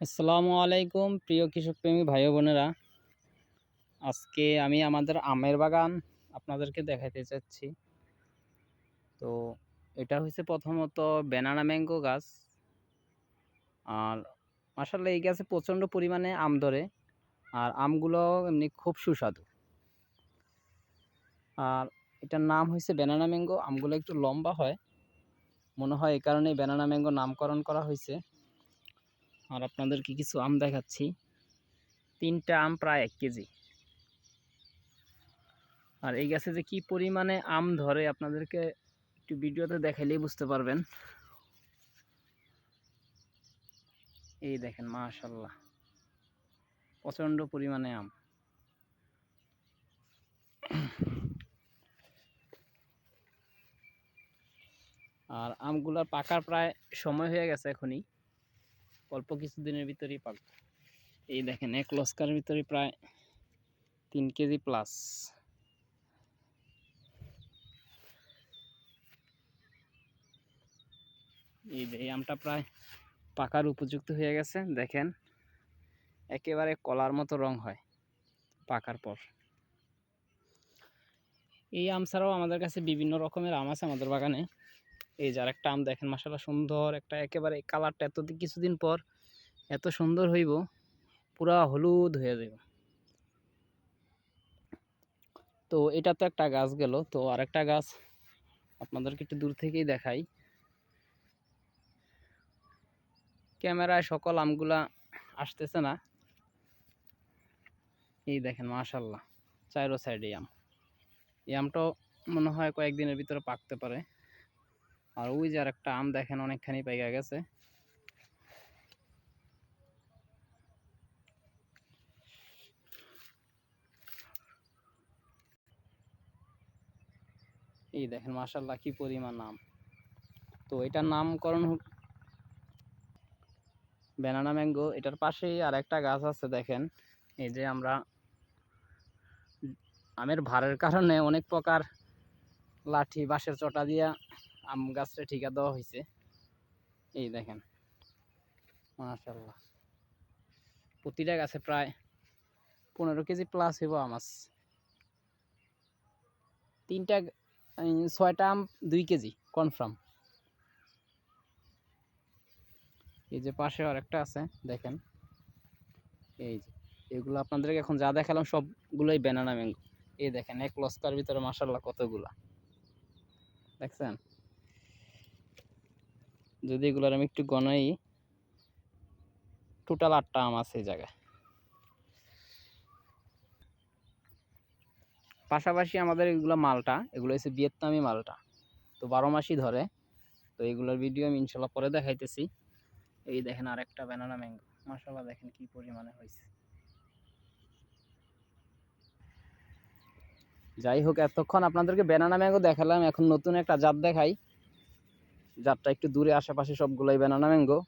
আসসালামু আলাইকুম, প্রিয় কৃষকপ্রেমী ভাই বোনেরা। আজকে আমি আমাদের আমের বাগান আপনাদেরকে দেখাতে চাচ্ছি। তো এটা হচ্ছে প্রথমত ব্যানানা ম্যাঙ্গো গাছ। আর মাসাল্লাহ এই গাছে প্রচণ্ড পরিমাণে আম ধরে। আর আমগুলো এমনি খুব সুস্বাদু। আর এটার নাম হয়েছে ব্যানানা ম্যাঙ্গো। আমগুলো একটু লম্বা হয়। মনে হয় এই কারণেই ব্যানানা ম্যাঙ্গো নামকরণ করা হয়েছে আর আপনাদেরকে কিছু আম দেখাচ্ছি। তিনটা আম প্রায় এক কেজি। আর এই গাছে যে কি পরিমাণে আম ধরে আপনাদেরকে একটু ভিডিওতে দেখাইলেই বুঝতে পারবেন। এই দেখেন মাশাল্লাহ প্রচণ্ড পরিমাণে আম। আর আমগুলার পাকার প্রায় সময় হয়ে গেছে এখনই। অল্প কিছু দিনের ভিতরেই পাকবে এই দেখেন, এক লস্কার ভিতরে প্রায় তিন কেজি প্লাস এই যে, এই আমটা প্রায় পাকার উপযুক্ত হয়ে গেছে। দেখেন, একেবারে কলার মতো রং হয় পাকার পর। এই আম ছাড়াও আমাদের কাছে বিভিন্ন রকমের আম আছে আমাদের বাগানে। এই যার একটা আম দেখেন মাসালা সুন্দর একটা একেবারে কালারটা এত কিছুদিন পর এত সুন্দর হইব, পুরা হলুদ হয়ে যাব তো এটা তো একটা গাছ গেল, তো আরেকটা গাছ আপনাদেরকে একটু দূর থেকেই দেখাই। ক্যামেরায় সকল আমগুলা আসতেছে না। এই দেখেন মাশাল্লাহ চাইরো সাইডে আম। এই আমটাও মনে হয় কয়েকদিনের ভিতরে পাকতে পারে। আর ওই যে আর একটা আম দেখেন, অনেকখানি পাইকা গেছে। এই দেখেন মাসাল্লাহ কি পরিমাণ নাম তো এটার নামকরণ হোক ব্যানানা ম্যাঙ্গো। এটার পাশেই আর একটা গাছ আছে, দেখেন। এই যে আমরা আমের ভারের কারণে অনেক প্রকার লাঠি, বাঁশের চটা দিয়া আম গাছটা ঠিকা দেওয়া হয়েছে এই দেখেন। মাশাল্লাহ প্রতিটা গাছে প্রায় পনেরো কেজি প্লাস হইব আমাস তিনটা ছয়টা আম দুই কেজি কনফার্ম এই যে পাশে আরেকটা আছে, দেখেন। এই যে, এগুলো আপনাদেরকে এখন যা দেখালাম সবগুলোই ব্যানানা ম্যাঙ্গো এই দেখেন, এক লস্কার ভিতরে মাসাল্লাহ কতগুলা। দেখছেন? যদি এগুলোর আমি একটু গনাই টোটাল আটটা আম আছে এই জায়গায়। পাশাপাশি আমাদের এগুলো মালটা, এগুলো হচ্ছে ভিয়েতনামি মালটা। তো বারো মাসই ধরে, তো এগুলোর ভিডিও আমি ইনশাল্লাহ পরে দেখাইতেছি। এই দেখেন আর একটা ব্যানানা ম্যাঙ্গো মাসাল্লাহ দেখেন কি পরিমাণে হয়েছে। যাই হোক, এতক্ষণ আপনাদেরকে ব্যানানা ম্যাঙ্গো দেখালাম, এখন নতুন একটা জাত দেখাই। জাতটা একটু দূরে আশেপাশে সবগুলোই ব্যানানা ম্যাঙ্গো